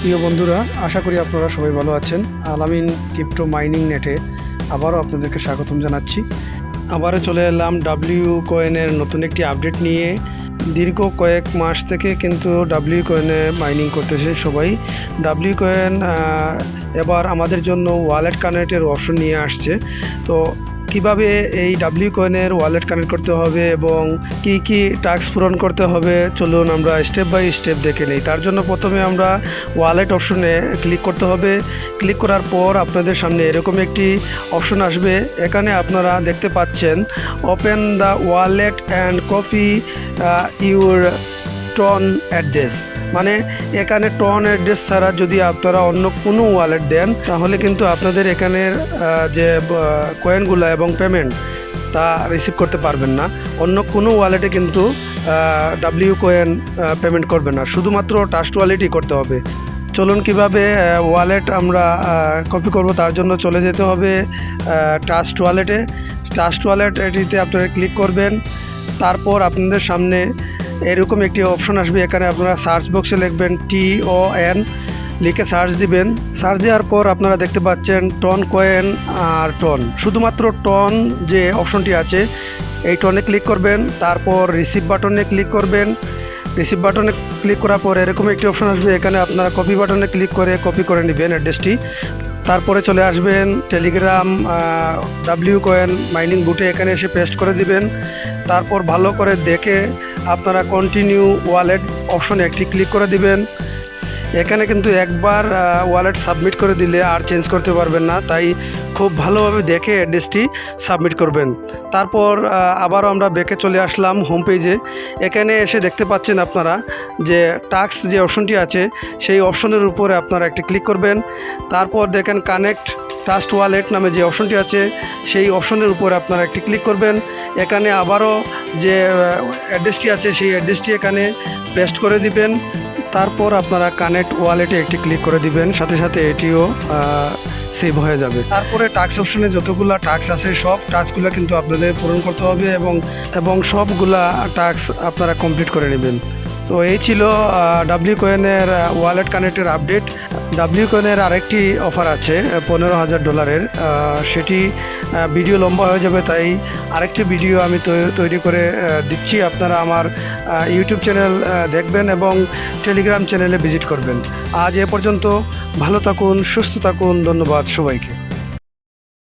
প্রিয় বন্ধুরা, আশা করি আপনারা সবাই ভালো আছেন। আলামিন ক্রিপ্টো মাইনিং নেটে আবারও আপনাদেরকে স্বাগতম জানাচ্ছি। আবারও চলে এলাম ডাব্লিউ কয়েনের নতুন একটি আপডেট নিয়ে। দীর্ঘ কয়েক মাস থেকে কিন্তু ডাব্লিউ কয়েনে মাইনিং করতেছে সবাই। ডাব্লিউ কয়েন এবার আমাদের জন্য ওয়ালেট কানেক্টের অপশন নিয়ে আসছে। তো কীভাবে এই ডাব্লিউ কয়েনের ওয়ালেট কানেক্ট করতে হবে এবং কি কি টাস্ক পূরণ করতে হবে, চলুন আমরা স্টেপ বাই স্টেপ দেখে নিই। তার জন্য প্রথমে আমরা ওয়ালেট অপশনে ক্লিক করতে হবে। ক্লিক করার পর আপনাদের সামনে এরকম একটি অপশন আসবে। এখানে আপনারা দেখতে পাচ্ছেন open the wallet and copy your TON address মানে এখানে টন অ্যাড্রেস ছাড়া যদি আপনারা অন্য কোনো ওয়ালেট দেন, তাহলে কিন্তু আপনাদের এখানের যে কয়েনগুলো এবং পেমেন্ট তা রিসিভ করতে পারবেন না। অন্য কোনো ওয়ালেটে কিন্তু ডাব্লিউ কয়েন পেমেন্ট করবে না। শুধুমাত্র টাস্ট ওয়ালেটই করতে হবে। চলুন কীভাবে ওয়ালেট আমরা কপি করব, তার জন্য চলে যেতে হবে টাস্ট ওয়ালেটে টাস্ট ওয়ালেট এটিতে আপনারা ক্লিক করবেন। তারপর আপনাদের সামনে এরকম একটি অপশন আসবে, এখানে আপনারা সার্চ বক্সে লিখবেন টি ও এন লিখে সার্চ দিবেন। সার্চ দেওয়ার পর আপনারা দেখতে পাচ্ছেন টন কয়েন আর টন শুধুমাত্র টন যে অপশনটি আছে, এই টনে ক্লিক করবেন, তারপর রিসিভ বাটনে ক্লিক করবেন। রিসিভ বাটনে ক্লিক করার পর এরকম একটি অপশন আসবে, এখানে আপনারা কপি বাটনে ক্লিক করে কপি করে নেবেন অ্যাড্রেসটি তারপরে চলে আসবেন টেলিগ্রাম ডাব্লিউ কয়েন মাইনিং বুটে এখানে এসে পেস্ট করে দিবেন। তারপর ভালো করে দেখে আপনারা কন্টিনিউ ওয়ালেট অপশনে একটি ক্লিক করে দিবেন। এখানে কিন্তু একবার ওয়ালেট সাবমিট করে দিলে আর চেঞ্জ করতে পারবেন না। তাই খুব ভালোভাবে দেখে অ্যাড্রেসটি সাবমিট করবেন। তারপর আবারও আমরা বেকে চলে আসলাম হোম পেজে এখানে এসে দেখতে পাচ্ছেন আপনারা যে টাক্স যে অপশনটি আছে, সেই অপশনের উপরে আপনারা একটি ক্লিক করবেন। তারপর দেখেন কানেক্ট ট্রাস্ট ওয়ালেট নামে যে অপশনটি আছে, সেই অপশনের উপরে আপনারা একটি ক্লিক করবেন। এখানে আবারও যে অ্যাড্রেসটি আছে, সেই অ্যাড্রেসটি এখানে পেস্ট করে দিবেন। তারপর আপনারা কানেক্ট ওয়ালেটে একটি ক্লিক করে দিবেন। সাথে সাথে এটিও সেভ হয়ে যাবে। তারপরে টাক্স অপশনে যতগুলা টাক্স আছে, সব টাস্কগুলো কিন্তু আপনাদের পূরণ করতে হবে এবং এবং সবগুলা টাস্ক আপনারা কমপ্লিট করে নেবেন। তো এই ছিল ডাব্লিউ কয়েনের ওয়ালেট কানেক্টের আপডেট ডাব্লিউ কয়েনের আরেকটি অফার আছে পনেরো হাজার ডলারের সেটি ভিডিও লম্বা হয়ে যাবে, তাই আরেকটি ভিডিও আমি তৈরি করে দিচ্ছি। আপনারা আমার ইউটিউব চ্যানেল দেখবেন এবং টেলিগ্রাম চ্যানেলে ভিজিট করবেন। আজ এ পর্যন্ত ভালো থাকুন, সুস্থ থাকুন, ধন্যবাদ সবাইকে।